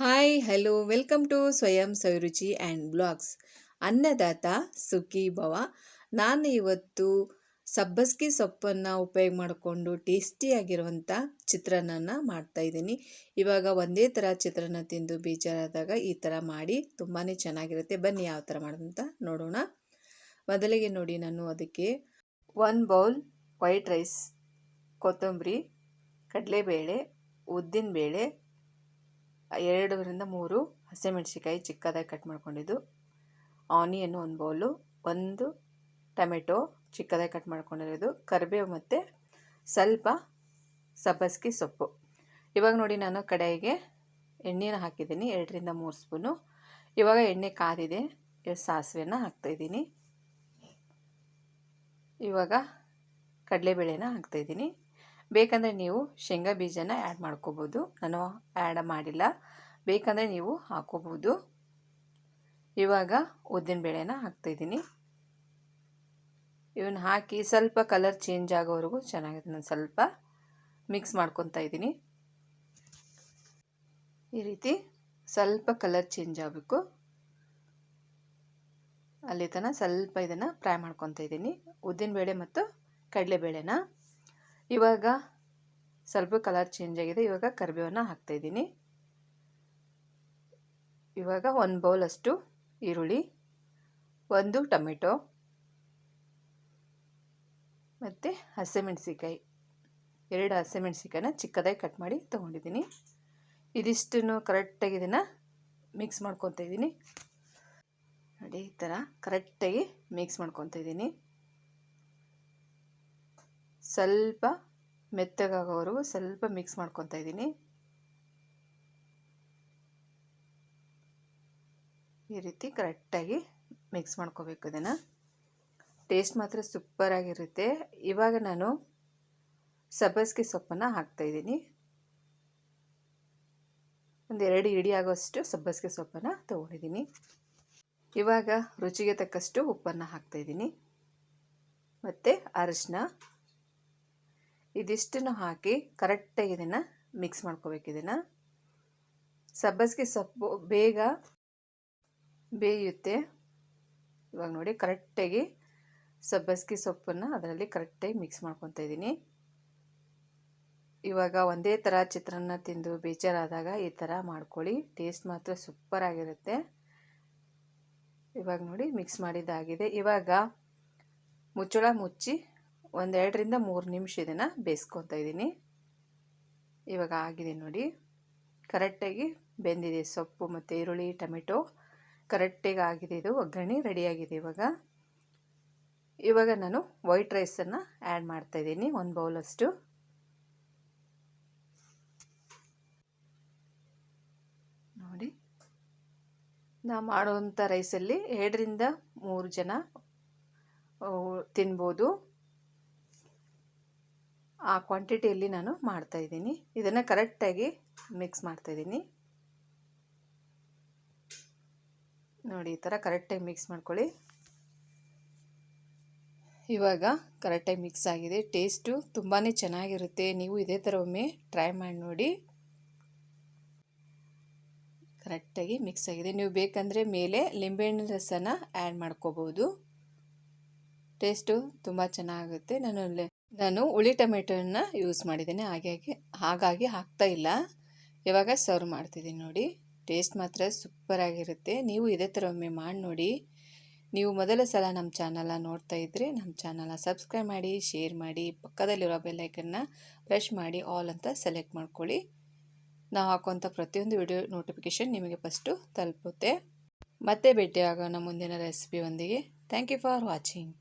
Hi hello welcome to ಸ್ವಯಂ ಸವಿರುಚಿ and blogs ಅನ್ನದಾತ ಸುಖಿ ಭವ ನಾನು ಇವತ್ತು ಸಬ್ಬಸ್ಗಿ ಸೊಪ್ಪನ್ನು ಉಪಯೋಗ ಮಾಡಿಕೊಂಡು ಟೇಸ್ಟಿಯಾಗಿರುವಂಥ ಚಿತ್ರಾನ್ನ ಮಾಡ್ತಾಯಿದ್ದೀನಿ ಇವಾಗ ಒಂದೇ ಥರ ಚಿತ್ರಾನ್ನ ತಿಂದು ಬೇಜಾರಾದಾಗ ಈ ಥರ ಮಾಡಿ ತುಂಬಾ ಚೆನ್ನಾಗಿರುತ್ತೆ. ಬನ್ನಿ ಯಾವ ಥರ ಮಾಡೋದಂತ ನೋಡೋಣ. ಮೊದಲಿಗೆ ನೋಡಿ ನಾನು ಅದಕ್ಕೆ ಒನ್ ಬೌಲ್ ವೈಟ್ ರೈಸ್ ಕೊತ್ತಂಬರಿ, ಕಡಲೆಬೇಳೆ, ಉದ್ದಿನಬೇಳೆ ಎರಡರಿಂದ ಮೂರು ಹಸಿಮೆಣಸಿಕಾಯಿ ಚಿಕ್ಕದಾಗಿ ಕಟ್ ಮಾಡ್ಕೊಂಡಿದ್ದು. ಆನಿಯನ್ನು ಒಂದು ಬೌಲು ಒಂದು ಟೊಮೆಟೊ ಚಿಕ್ಕದಾಗಿ ಕಟ್ ಮಾಡ್ಕೊಂಡಿರೋದು. ಕರಿಬೇವು ಮತ್ತು ಸ್ವಲ್ಪ ಸಬ್ಬಸ್ಗೆ ಸೊಪ್ಪು. ಇವಾಗ ನೋಡಿ ನಾನು ಕಡಾಯಿಗೆ ಎಣ್ಣೆನ ಹಾಕಿದ್ದೀನಿ. ಎರಡರಿಂದ ಮೂರು ಸ್ಪೂನು. ಇವಾಗ ಎಣ್ಣೆ ಕಾದಿದೆ. ಸಾಸಿವೆನ ಹಾಕ್ತಾಯಿದ್ದೀನಿ ಇವಾಗ ಕಡಲೆಬೇಳೆನ ಹಾಕ್ತಾಯಿದ್ದೀನಿ ಬೇಕಂದರೆ ನೀವು ಶೇಂಗಾ ಬೀಜನ ಆ್ಯಡ್ ಮಾಡ್ಕೋಬೋದು. ನಾನು ಆ್ಯಡ್ ಮಾಡಿಲ್ಲ. ಬೇಕಂದರೆ ನೀವು ಹಾಕೋಬೋದು. ಇವಾಗ ಉದ್ದಿನಬೇಳೆನ ಹಾಕ್ತಾಯಿದ್ದೀನಿ ಇವನ್ನ ಹಾಕಿ ಸ್ವಲ್ಪ ಕಲರ್ ಚೇಂಜ್ ಆಗೋವರೆಗೂ ಚೆನ್ನಾಗಿದೆ ನಾನು ಸ್ವಲ್ಪ ಮಿಕ್ಸ್ ಮಾಡ್ಕೊತಾ ಇದ್ದೀನಿ. ಈ ರೀತಿ ಸ್ವಲ್ಪ ಕಲರ್ ಚೇಂಜ್ ಆಗಬೇಕು. ಅಲ್ಲಿ ತನಕ ಸ್ವಲ್ಪ ಇದನ್ನು ಫ್ರೈ ಮಾಡ್ಕೊತಾ ಇದ್ದೀನಿ. ಉದ್ದಿನಬೇಳೆ ಮತ್ತು ಕಡಲೆಬೇಳೆನ ಇವಾಗ ಸ್ವಲ್ಪ ಕಲರ್ ಚೇಂಜ್ ಆಗಿದೆ. ಇವಾಗ ಕರಿಬೇವನ್ನ ಹಾಕ್ತಾಯಿದ್ದೀನಿ ಇವಾಗ ಒಂದು ಬೌಲಷ್ಟು ಈರುಳ್ಳಿ, ಒಂದು ಟೊಮೆಟೊ ಮತ್ತು ಹಸಿಮೆಣ್ಸಿಕಾಯಿ ಎರಡು ಹಸಿಮೆಣ್ಸಿಕಾಯನ್ನ ಚಿಕ್ಕದಾಗಿ ಕಟ್ ಮಾಡಿ ತೊಗೊಂಡಿದ್ದೀನಿ. ಇದಿಷ್ಟನ್ನು ಕರೆಕ್ಟಾಗಿ ಇದನ್ನು ಮಿಕ್ಸ್ ಮಾಡ್ಕೊತಾ ಇದ್ದೀನಿ. ನೋಡಿ ಈ ಥರ ಕರೆಕ್ಟಾಗಿ ಮಿಕ್ಸ್ ಮಾಡ್ಕೊತಾ ಇದ್ದೀನಿ. ಸ್ವಲ್ಪ ಮೆತ್ತಗಾಗೋವರೆಗೂ ಸ್ವಲ್ಪ ಮಿಕ್ಸ್ ಮಾಡ್ಕೊತಾ ಇದ್ದೀನಿ. ಈ ರೀತಿ ಕರೆಕ್ಟಾಗಿ ಮಿಕ್ಸ್ ಮಾಡ್ಕೋಬೇಕು ಇದನ್ನು. ಟೇಸ್ಟ್ ಮಾತ್ರ ಸೂಪರಾಗಿರುತ್ತೆ ಇವಾಗ ನಾನು ಸಬ್ಬಸ್ಗೆ ಸೊಪ್ಪನ್ನು ಹಾಕ್ತಾಯಿದ್ದೀನಿ ಒಂದು ಎರಡು ಇಡಿ ಆಗೋಷ್ಟು ಸಬ್ಬಸ್ಗೆ ಸೊಪ್ಪನ್ನು ತೊಗೊಂಡಿದ್ದೀನಿ. ಇವಾಗ ರುಚಿಗೆ ತಕ್ಕಷ್ಟು ಉಪ್ಪನ್ನು ಹಾಕ್ತಾಯಿದ್ದೀನಿ ಮತ್ತು ಅರಿಶಿನ ಇದಿಷ್ಟನ್ನು ಹಾಕಿ ಕರೆಕ್ಟಾಗಿ ಇದನ್ನು ಮಿಕ್ಸ್ ಮಾಡ್ಕೋಬೇಕು ಇದನ್ನು. ಸಬ್ಬಸಿಗೆ ಸೊಪ್ಪು ಬೇಗ ಬೇಯುತ್ತೆ. ಇವಾಗ ನೋಡಿ ಕರೆಕ್ಟಾಗಿ ಸಬ್ಬಸಿಗೆ ಸೊಪ್ಪನ್ನು ಅದರಲ್ಲಿ ಕರೆಕ್ಟಾಗಿ ಮಿಕ್ಸ್ ಮಾಡ್ಕೊತಾ ಇದ್ದೀನಿ. ಇವಾಗ ಒಂದೇ ಥರ ಚಿತ್ರಾನ್ನ ತಿಂದು ಬೇಜಾರಾದಾಗ ಈ ಥರ ಮಾಡ್ಕೊಳ್ಳಿ. ಟೇಸ್ಟ್ ಮಾತ್ರ ಸೂಪರಾಗಿರುತ್ತೆ ಇವಾಗ ನೋಡಿ ಮಿಕ್ಸ್ ಮಾಡಿದ್ದಾಗಿದೆ. ಇವಾಗ ಮುಚ್ಚಳ ಮುಚ್ಚಿ ಒಂದೆರಡರಿಂದ ಮೂರು ನಿಮಿಷ ಇದನ್ನು ಬೇಯಿಸ್ಕೊತಾ ಇದ್ದೀನಿ. ಇವಾಗ ಆಗಿದೆ ನೋಡಿ. ಕರೆಕ್ಟಾಗಿ ಬೆಂದಿದೆ ಸೊಪ್ಪು ಮತ್ತು ಈರುಳ್ಳಿ, ಟೊಮೆಟೊ. ಕರೆಕ್ಟಾಗಿ ಆಗಿದೆ ಇದು, ಒಗ್ಗರಣೆ ರೆಡಿಯಾಗಿದೆ ಇವಾಗ. ಇವಾಗ ನಾನು ವೈಟ್ ರೈಸನ್ನು ಆ್ಯಡ್ ಮಾಡ್ತಾಯಿದ್ದೀನಿ ಒಂದು ಬೌಲಷ್ಟು ನೋಡಿ. ನಾ ಮಾಡುವಂಥ ರೈಸಲ್ಲಿ ಎರಡರಿಂದ ಮೂರು ಜನ ತಿನ್ಬೋದು. ಆ ಕ್ವಾಂಟಿಟಿಯಲ್ಲಿ ನಾನು ಮಾಡ್ತಾಯಿದ್ದೀನಿ ಇದನ್ನು ಕರೆಕ್ಟಾಗಿ ಮಿಕ್ಸ್ ಮಾಡ್ತಾಯಿದ್ದೀನಿ ನೋಡಿ, ಈ ಥರ ಕರೆಕ್ಟಾಗಿ ಮಿಕ್ಸ್ ಮಾಡ್ಕೊಳ್ಳಿ. ಇವಾಗ ಕರೆಕ್ಟಾಗಿ ಮಿಕ್ಸ್ ಆಗಿದೆ. ಟೇಸ್ಟು ತುಂಬಾ ಚೆನ್ನಾಗಿರುತ್ತೆ. ನೀವು ಇದೇ ಥರ ಒಮ್ಮೆ ಟ್ರೈ ಮಾಡಿ ನೋಡಿ. ಕರೆಕ್ಟಾಗಿ ಮಿಕ್ಸ್ ಆಗಿದೆ. ನೀವು ಬೇಕಂದರೆ ಮೇಲೆ ಲಿಂಬೆಹಣ್ಣಿನ ರಸನ ಆ್ಯಡ್ ಮಾಡ್ಕೋಬೋದು. ಟೇಸ್ಟು ತುಂಬ ಚೆನ್ನಾಗುತ್ತೆ. ನಾನು ನಾನು ಹುಳಿ ಟೊಮೆಟೊನ ಯೂಸ್ ಮಾಡಿದ್ದೇನೆ. ಹಾಗಾಗಿ ಹಾಗಾಗಿ ಹಾಕ್ತಾ ಇಲ್ಲ. ಇವಾಗ ಸರ್ವ್ ಮಾಡ್ತಿದ್ದೀನಿ ನೋಡಿ. ಟೇಸ್ಟ್ ಮಾತ್ರ ಸೂಪರಾಗಿರುತ್ತೆ. ನೀವು ಇದೇ ಥರ ಒಮ್ಮೆ ಮಾಡಿ ನೋಡಿ. ನೀವು ಮೊದಲ ಸಲ ನಮ್ಮ ಚಾನಲ ನೋಡ್ತಾ ಇದ್ರೆ ನಮ್ಮ ಚಾನಲ ಸಬ್ಸ್ಕ್ರೈಬ್ ಮಾಡಿ, ಶೇರ್ ಮಾಡಿ, ಪಕ್ಕದಲ್ಲಿರೋ ಬೆಲ್ಲೈಕನ್ನ ಪ್ರೆಶ್ ಮಾಡಿ, ಆಲ್ ಅಂತ ಸೆಲೆಕ್ಟ್ ಮಾಡ್ಕೊಳ್ಳಿ. ನಾವು ಹಾಕುವಂಥ ಪ್ರತಿಯೊಂದು ವಿಡಿಯೋ ನೋಟಿಫಿಕೇಷನ್ ನಿಮಗೆ ಫಸ್ಟು ತಲುಪುತ್ತೆ. ಮತ್ತೆ ಭೇಟಿಯಾಗೋಣ ಮುಂದಿನ ರೆಸಿಪಿಯೊಂದಿಗೆ. Thank you for watching.